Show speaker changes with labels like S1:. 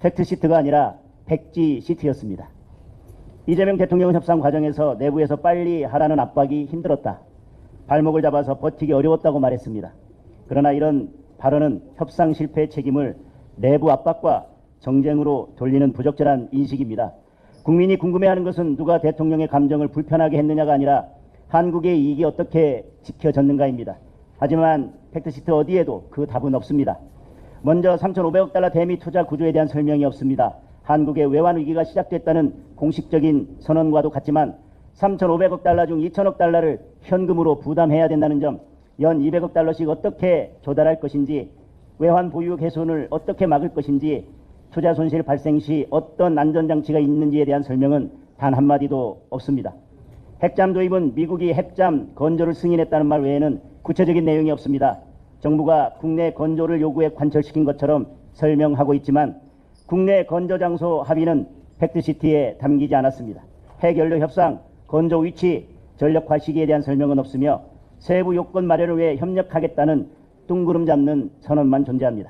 S1: 팩트 시트가 아니라 백지 시트였습니다. 이재명 대통령 협상 과정에서 내부에서 빨리 하라는 압박이 힘들었다. 발목을 잡아서 버티기 어려웠다고 말했습니다. 그러나 이런 발언은 협상 실패의 책임을 내부 압박과 정쟁으로 돌리는 부적절한 인식입니다. 국민이 궁금해하는 것은 누가 대통령의 감정을 불편하게 했느냐가 아니라 한국의 이익이 어떻게 지켜졌는가입니다. 하지만 팩트시트 어디에도 그 답은 없습니다. 먼저 3,500억 달러 대미 투자 구조에 대한 설명이 없습니다. 한국의 외환 위기가 시작됐다는 공식적인 선언과도 같지만 3,500억 달러 중 2,000억 달러를 현금으로 부담해야 된다는 점, 연 200억 달러씩 어떻게 조달할 것인지, 외환 보유 개선을 어떻게 막을 것인지, 투자 손실 발생 시 어떤 안전장치가 있는지에 대한 설명은 단 한마디도 없습니다. 핵잠 도입은 미국이 핵잠 건조를 승인했다는 말 외에는 구체적인 내용이 없습니다. 정부가 국내 건조를 요구해 관철시킨 것처럼 설명하고 있지만 국내 건조 장소 합의는 팩트시티에 담기지 않았습니다. 핵연료 협상, 건조 위치, 전력화 시기에 대한 설명은 없으며 세부 요건 마련을 위해 협력하겠다는 뚱구름 잡는 선언만 존재합니다.